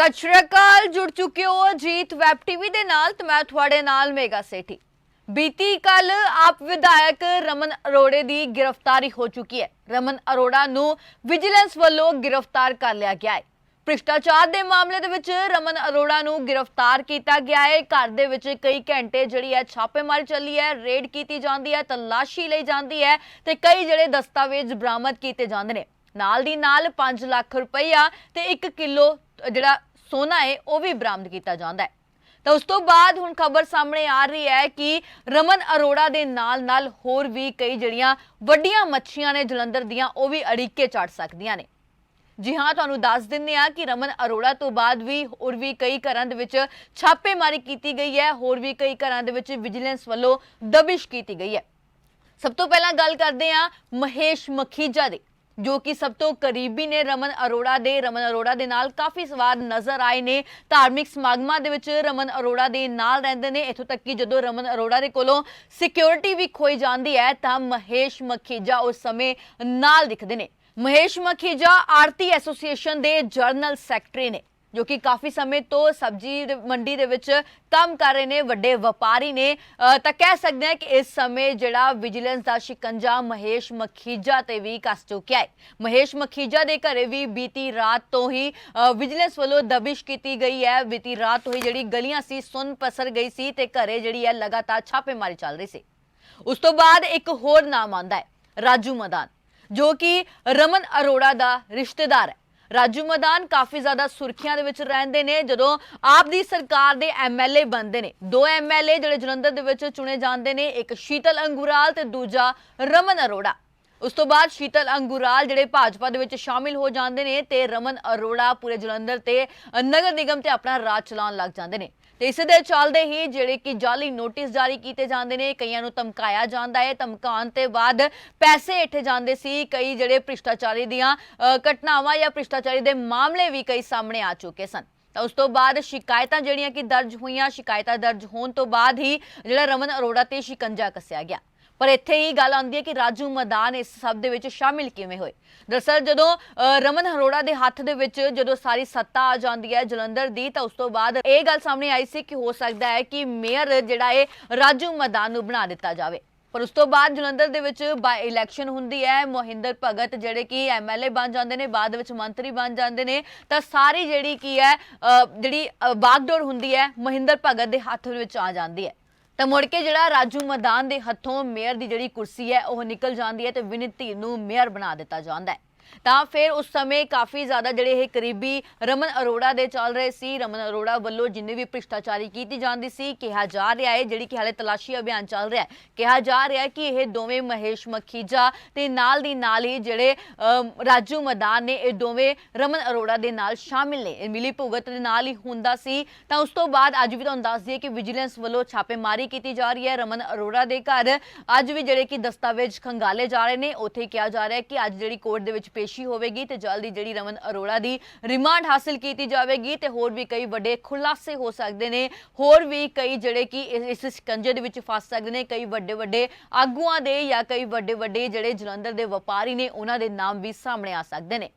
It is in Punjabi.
ਸਤਿ ਸ਼੍ਰੀ ਅਕਾਲ, ਜੁੜ ਚੁੱਕੇ ਹੋ ਅਜੀਤ ਵੈਬ ਟੀਵੀ ਦੇ ਨਾਲ ਤੇ ਮੈਂ ਤੁਹਾਡੇ ਨਾਲ ਮੇਗਾ ਸੇਠੀ। ਬੀਤੀ ਕੱਲ ਆਪ ਵਿਧਾਇਕ ਰਮਨ ਅਰੋੜੇ ਦੀ ਗ੍ਰਿਫਤਾਰੀ ਹੋ ਚੁੱਕੀ ਹੈ। ਰਮਨ ਅਰੋੜਾ ਨੂੰ ਵਿਜੀਲੈਂਸ ਵੱਲੋਂ ਗ੍ਰਿਫਤਾਰ ਕਰ ਲਿਆ ਗਿਆ ਹੈ। ਭ੍ਰਿਸ਼ਟਾਚਾਰ ਦੇ ਮਾਮਲੇ ਦੇ ਵਿੱਚ ਰਮਨ ਅਰੋੜਾ ਨੂੰ ਗ੍ਰਿਫਤਾਰ ਕੀਤਾ ਗਿਆ ਹੈ। ਘਰ ਦੇ ਵਿੱਚ ਕਈ ਘੰਟੇ ਜਿਹੜੀ ਹੈ ਛਾਪੇਮਾਰੀ ਚੱਲੀ ਹੈ, ਰੇਡ ਕੀਤੀ ਜਾਂਦੀ ਹੈ, ਤਲਾਸ਼ੀ ਲਈ ਜਾਂਦੀ ਹੈ ਤੇ ਕਈ ਜਿਹੜੇ ਦਸਤਾਵੇਜ਼ ਬਰਾਮਦ ਕੀਤੇ ਜਾਂਦੇ ਨੇ। ਨਾਲ ਦੀ ਨਾਲ 5 ਲੱਖ ਰੁਪਈਆ ਤੇ 1 ਕਿਲੋ ਜਿਹੜਾ ਸੋਨਾ ਹੈ ਉਹ ਵੀ ਬਰਾਮਦ ਕੀਤਾ ਜਾਂਦਾ ਹੈ। ਤਾਂ ਉਸ ਤੋਂ ਬਾਅਦ ਹੁਣ ਖਬਰ ਸਾਹਮਣੇ ਆ ਰਹੀ ਹੈ ਕਿ ਰਮਨ ਅਰੋੜਾ ਦੇ ਨਾਲ ਨਾਲ ਹੋਰ ਵੀ ਕਈ ਜਿਹੜੀਆਂ ਵੱਡੀਆਂ ਮੱਛੀਆਂ ਨੇ ਜਲੰਧਰ ਦੀਆਂ, ਉਹ ਵੀ ਅੜਿੱਕੇ ਚੜ ਸਕਦੀਆਂ ਨੇ। ਜੀ ਹਾਂ, ਤੁਹਾਨੂੰ ਦੱਸ ਦਿੰਦੇ ਆ ਕਿ ਰਮਨ ਅਰੋੜਾ ਤੋਂ ਬਾਅਦ ਵੀ ਹੋਰ ਵੀ ਕਈ ਘਰਾਂ ਦੇ ਵਿੱਚ ਛਾਪੇਮਾਰੀ ਕੀਤੀ ਗਈ ਹੈ, ਹੋਰ ਵੀ ਕਈ ਘਰਾਂ ਦੇ ਵਿੱਚ ਵਿਜੀਲੈਂਸ ਵੱਲੋਂ ਦਬਿਸ਼ ਕੀਤੀ ਗਈ ਹੈ। ਸਭ ਤੋਂ ਪਹਿਲਾਂ ਗੱਲ ਕਰਦੇ ਆ ਮਹੇਸ਼ ਮਖੀਜਾ ਦੀ। ਜੋ ਕਿ ਸਭ ਤੋਂ ਕਰੀਬੀ ਨੇ ਰਮਨ ਅਰੋੜਾ ਦੇ। ਰਮਨ ਅਰੋੜਾ ਦੇ ਨਾਲ ਕਾਫੀ ਸਵਾਰ ਨਜ਼ਰ ਆਏ ਨੇ। ਧਾਰਮਿਕ ਸਮਾਗਮਾਂ ਦੇ ਵਿੱਚ ਰਮਨ ਅਰੋੜਾ ਦੇ ਨਾਲ ਰਹਿੰਦੇ ਨੇ। ਇਥੋਂ ਤੱਕ ਕਿ ਜਦੋਂ ਰਮਨ ਅਰੋੜਾ ਦੇ ਕੋਲੋਂ ਸਿਕਿਉਰਿਟੀ ਵੀ ਖੋਈ ਜਾਂਦੀ ਹੈ, ਤਾਂ ਮਹੇਸ਼ ਮਖੀਜਾ ਉਸ ਸਮੇਂ ਨਾਲ ਦਿਖਦੇ ਨੇ। ਮਹੇਸ਼ ਮਖੀਜਾ ਆਰਤੀ ਐਸੋਸੀਏਸ਼ਨ ਦੇ ਜਰਨਲ ਸੈਕਟਰੀ ਨੇ। ਜੋ ਕਿ ਕਾਫੀ ਸਮੇਂ ਤੋਂ ਸਬਜ਼ੀ ਮੰਡੀ ਦੇ ਵਿੱਚ ਕੰਮ ਕਰ ਰਹੇ ਨੇ, ਵੱਡੇ ਵਪਾਰੀ ਨੇ। ਤਾਂ ਕਹਿ ਸਕਦੇ ਹਾਂ ਕਿ ਇਸ ਸਮੇਂ ਜਿਹੜਾ ਵਿਜੀਲੈਂਸ ਦਾ ਸ਼ਿਕੰਜਾ ਮਹੇਸ਼ ਮਖੀਜਾ ਤੇ ਵੀ ਕੱਸ ਚੁੱਕਿਆ ਹੈ। ਮਹੇਸ਼ ਮਖੀਜਾ ਦੇ ਘਰੇ ਵੀ ਬੀਤੀ ਰਾਤ ਤੋਂ ਹੀ ਵਿਜੀਲੈਂਸ ਵੱਲੋਂ ਦਬਿਸ਼ ਕੀਤੀ ਗਈ ਹੈ। ਬੀਤੀ ਰਾਤ ਤੋਂ ਹੀ ਜਿਹੜੀ ਗਲੀਆਂ ਸੀ, ਸੁੰਨ ਪਸਰ ਗਈ ਸੀ ਤੇ ਘਰੇ ਜਿਹੜੀ ਹੈ ਲਗਾਤਾਰ ਛਾਪੇਮਾਰੀ ਚੱਲ ਰਹੀ ਸੀ। ਉਸ ਤੋਂ ਬਾਅਦ ਇੱਕ ਹੋਰ ਨਾਮ ਆਉਂਦਾ ਹੈ, ਰਾਜੂ ਮਦਾਨ, ਜੋ ਕਿ ਰਮਨ ਅਰੋੜਾ ਦਾ ਰਿਸ਼ਤੇਦਾਰ ਹੈ। ਰਾਜੂ ਮਦਾਨ ਕਾਫੀ ਜ਼ਿਆਦਾ ਸੁਰਖੀਆਂ ਦੇ ਵਿੱਚ ਰਹਿੰਦੇ ਨੇ, ਜਦੋਂ ਆਪ ਦੀ ਸਰਕਾਰ ਦੇ ਐਮਐਲਏ ਬਣਦੇ ਨੇ। ਦੋ ਐਮਐਲਏ ਜਿਹੜੇ ਜਲੰਧਰ ਦੇ ਵਿੱਚ ਚੁਣੇ ਜਾਂਦੇ ਨੇ, ਇੱਕ ਸ਼ੀਤਲ ਅੰਗੁਰਾਲ ਤੇ ਦੂਜਾ ਰਮਨ ਅਰੋੜਾ। ਉਸ ਤੋਂ ਬਾਅਦ ਸ਼ੀਤਲ ਅੰਗੁਰਾਲ ਜਿਹੜੇ ਭਾਜਪਾ ਦੇ ਵਿੱਚ ਸ਼ਾਮਿਲ ਹੋ ਜਾਂਦੇ ਨੇ ਤੇ ਰਮਨ ਅਰੋੜਾ ਪੂਰੇ ਜਲੰਧਰ ਤੇ ਨਗਰ ਨਿਗਮ ਤੇ ਆਪਣਾ ਰਾਜ ਚਲਾਉਣ ਲੱਗ ਜਾਂਦੇ ਨੇ। ਤੇ ਇਸ ਦੇ ਚੱਲਦੇ ਹੀ ਜਿਹੜੇ ਕਿ ਜਾਲੀ ਨੋਟਿਸ ਜਾਰੀ ਕੀਤੇ ਜਾਂਦੇ ਨੇ, ਕਈਆਂ ਨੂੰ ਧਮਕਾਇਆ ਜਾਂਦਾ ਹੈ। ਧਮਕਾਉਣ ਤੇ ਬਾਅਦ ਪੈਸੇ ਹੇਠੇ ਜਾਂਦੇ ਸੀ। ਕਈ ਜਿਹੜੇ ਭ੍ਰਿਸ਼ਟਾਚਾਰੀ ਦੀਆਂ ਘਟਨਾਵਾਂ ਜਾਂ ਭ੍ਰਿਸ਼ਟਾਚਾਰੀ ਦੇ ਮਾਮਲੇ ਵੀ ਕਈ ਸਾਹਮਣੇ ਆ ਚੁੱਕੇ ਸਨ। ਤਾਂ ਉਸ ਤੋਂ ਬਾਅਦ ਸ਼ਿਕਾਇਤਾਂ ਜਿਹੜੀਆਂ ਕਿ ਦਰਜ ਹੋਈਆਂ, ਸ਼ਿਕਾਇਤਾਂ ਦਰਜ ਹੋਣ ਤੋਂ ਬਾਅਦ ਹੀ ਜਿਹੜਾ ਰਮਨ ਅਰੋੜਾ ਤੇ ਸ਼ਿਕੰਜਾ ਕੱਸਿਆ ਗਿਆ। ਪਰ ਇੱਥੇ ਹੀ ਗੱਲ ਆਉਂਦੀ ਹੈ ਕਿ ਰਾਜੂ ਮਦਾਨ ਇਸ ਸਭ ਦੇ ਵਿੱਚ ਸ਼ਾਮਿਲ ਕਿਵੇਂ ਹੋਏ? ਦਰਅਸਲ ਜਦੋਂ ਰਮਨ ਅਰੋੜਾ ਦੇ ਹੱਥ ਦੇ ਵਿੱਚ ਜਦੋਂ ਸਾਰੀ ਸੱਤਾ ਆ ਜਾਂਦੀ ਹੈ ਜਲੰਧਰ ਦੀ ਤਾਂ ਉਸ ਤੋਂ ਬਾਅਦ ਇਹ ਗੱਲ ਸਾਹਮਣੇ ਆਈ ਸੀ ਕਿ ਹੋ ਸਕਦਾ ਹੈ ਕਿ ਮੇਅਰ ਜਿਹੜਾ ਹੈ ਰਾਜੂ ਮਦਾਨ ਨੂੰ ਬਣਾ ਦਿੱਤਾ ਜਾਵੇ। ਪਰ ਉਸ ਤੋਂ ਬਾਅਦ ਜਲੰਧਰ ਦੇ ਵਿੱਚ ਬਾਈ ਇਲੈਕਸ਼ਨ ਹੁੰਦੀ ਹੈ ਮੋਹਿੰਦਰ ਭਗਤ ਜਿਹੜੇ ਕਿ ਐਮਐਲਏ ਬਣ ਜਾਂਦੇ ਨੇ ਬਾਅਦ ਵਿੱਚ ਮੰਤਰੀ ਬਣ ਜਾਂਦੇ ਨੇ ਤਾਂ ਸਾਰੀ ਜਿਹੜੀ ਕੀ ਹੈ ਜਿਹੜੀ ਅ, ਬਾਗਡੋਰ ਹੁੰਦੀ ਹੈ ਮੋਹਿੰਦਰ ਭਗਤ ਦੇ ਹੱਥ ਵਿੱਚ ਆ ਜਾਂਦੀ ਹੈ। ਤਾਂ ਮੁੜ ਕੇ ਜਿਹੜਾ ਰਾਜੂ ਮਦਾਨ ਦੇ ਹੱਥੋਂ ਮੇਅਰ ਦੀ ਜਿਹੜੀ ਕੁਰਸੀ ਹੈ, ਉਹ ਨਿਕਲ ਜਾਂਦੀ ਹੈ ਤੇ ਵਿਨਿਤ ਧੀਰ ਨੂੰ ਮੇਅਰ ਬਣਾ ਦਿੱਤਾ ਜਾਂਦਾ ਹੈ। ਤਾਂ ਫਿਰ ਉਸ ਸਮੇਂ ਕਾਫੀ ਜ਼ਿਆਦਾ ਜਿਹੜੇ ਇਹ ਕਰੀਬੀ ਰਮਨ ਅਰੋੜਾ ਦੇ ਚੱਲ ਰਹੇ ਸੀ। ਰਮਨ ਅਰੋੜਾ ਵੱਲੋਂ ਜਿੰਨੇ ਵੀ ਭ੍ਰਿਸ਼ਟਾਚਾਰੀ ਕੀਤੀ ਜਾਂਦੀ ਸੀ, ਕਿਹਾ ਜਾ ਰਿਹਾ ਹੈ, ਜਿਹੜੀ ਕਿ ਹਾਲੇ ਤਲਾਸ਼ੀ ਅਭਿਆਨ ਚੱਲ ਰਿਹਾ ਹੈ। ਕਿਹਾ ਜਾ ਰਿਹਾ ਹੈ ਕਿ ਇਹ ਦੋਵੇਂ ਮਹੇਸ਼ ਮਖੀਜਾ ਤੇ ਨਾਲ ਦੀ ਨਾਲ ਹੀ ਜਿਹੜੇ ਰਾਜੂ ਮਦਾਨ ਨੇ, ਇਹ ਦੋਵੇਂ ਰਮਨ ਅਰੋੜਾ ਦੇ ਨਾਲ ਸ਼ਾਮਿਲ ਨੇ। ਮਿਲੀ ਭੁਗਤ ਦੇ ਨਾਲ ਹੀ ਹੁੰਦਾ ਸੀ। ਤਾਂ ਉਸ ਤੋਂ ਬਾਅਦ ਅੱਜ ਵੀ ਤੁਹਾਨੂੰ ਦੱਸ ਦਈਏ ਕਿ ਵਿਜੀਲੈਂਸ ਵੱਲੋਂ ਛਾਪੇਮਾਰੀ ਕੀਤੀ ਜਾ ਰਹੀ ਹੈ ਰਮਨ ਅਰੋੜਾ ਦੇ ਘਰ। ਅੱਜ ਵੀ ਜਿਹੜੇ ਕਿ ਦਸਤਾਵੇਜ਼ ਖੰਗਾਲੇ ਜਾ ਰਹੇ ਨੇ, ਉੱਥੇ ਕਿਹਾ ਜਾ ਰਿਹਾ ਹੈ ਕਿ ਅੱਜ ਜਿਹੜੀ ਕੋਰਟ ਦੇ ਵਿੱਚ ਪੇਸ਼ੀ ਹੋਵੇਗੀ ਤੇ ਜਲਦੀ ਜਿਹੜੀ ਰਮਨ ਅਰੋੜਾ ਦੀ ਰਿਮਾਂਡ ਹਾਸਲ ਕੀਤੀ ਜਾਵੇਗੀ ਤੇ ਹੋਰ ਵੀ ਕਈ ਵੱਡੇ ਖੁਲਾਸੇ ਹੋ ਸਕਦੇ ਨੇ। ਹੋਰ ਵੀ ਕਈ ਜਿਹੜੇ ਕਿ ਇਸ ਇਸ ਸ਼ਿਕੰਜੇ ਦੇ ਵਿੱਚ ਫਸ ਸਕਦੇ ਨੇ। ਕਈ ਵੱਡੇ ਵੱਡੇ ਆਗੂਆਂ ਦੇ ਜਾਂ ਕਈ ਵੱਡੇ ਵੱਡੇ ਜਿਹੜੇ ਜਲੰਧਰ ਦੇ ਵਪਾਰੀ ਨੇ, ਉਹਨਾਂ ਦੇ ਨਾਮ ਵੀ ਸਾਹਮਣੇ ਆ ਸਕਦੇ ਨੇ।